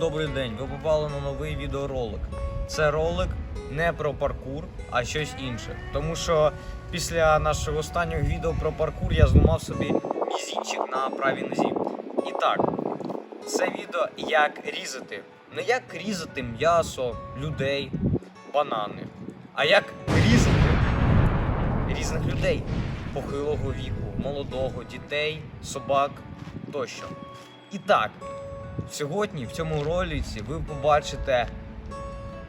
добрий день. Ви попали на новий відеоролик. Це ролик не про паркур, а щось інше. Тому що після нашого останнього відео про паркур я зламав собі мізінчик на правій нозі. І так, це відео як різати. Не як різати м'ясо, людей, банани, а як різати різних людей похилого віку, молодого, дітей, собак тощо. І так, сьогодні в цьому ролиці ви побачите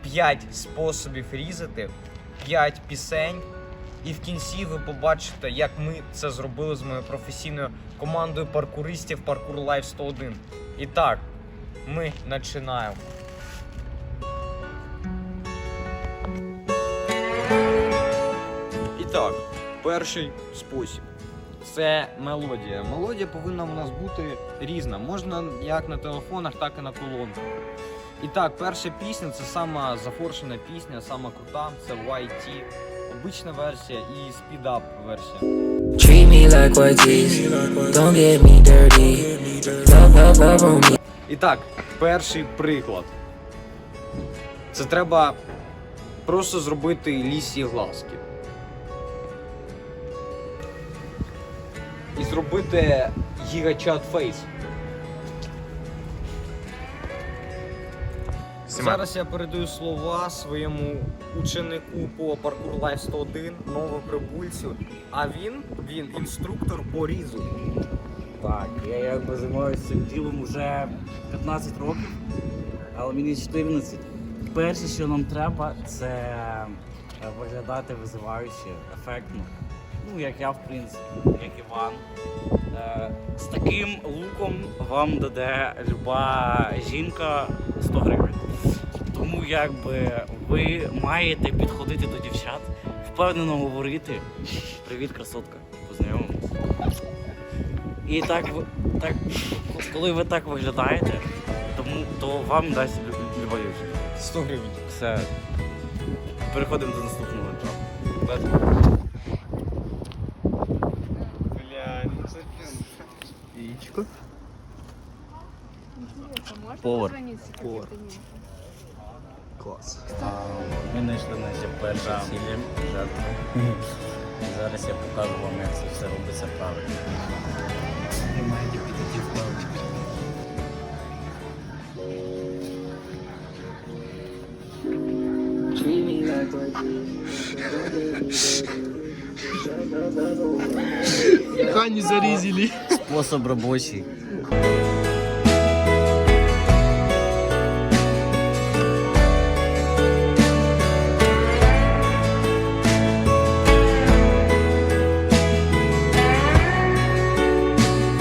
5 способів різати, 5 пісень. І в кінці ви побачите, як ми це зробили з моєю професійною командою паркуристів Паркур Life 101. І так, ми починаємо. І так, перший спосіб це мелодія. Мелодія повинна у нас бути різна. Можна як на телефонах, так і на колонках. І так, перша пісня це сама зафоршена пісня, сама крута, це YT. Обична версія і спідап версія. Treat me like white. Don't get me dirty. Love, love, love on me. І так, перший приклад. Це треба просто зробити лісі глазки. І зробити гігачат фейс. Зараз я передаю слова своєму ученику по паркур Life 101, новоприбульцю. А він, він інструктор по різу. Так, я якби займаюся цим ділом вже 15 років, але мені 14. Перше, що нам треба, це виглядати визиваюче, ефектно. Ну, як я, в принципі, як Іван. Е, З таким луком вам даде люба жінка 100 гривень. Тому якби ви маєте підходити до дівчат, впевнено говорити. Привіт, красотка, познайомимось. І так, так, коли ви так виглядаєте, тому, то вам дасть лю- люба дівчина. 100 гривень. Все. Переходимо до наступного етапу. Яичко. Повар. Повар. Клас. Ми знайшли наші перші цілі. Зараз я покажу вам, як це все робиться правильно. Ви маєте підійти вправо. Treat me like Спосіб робочий.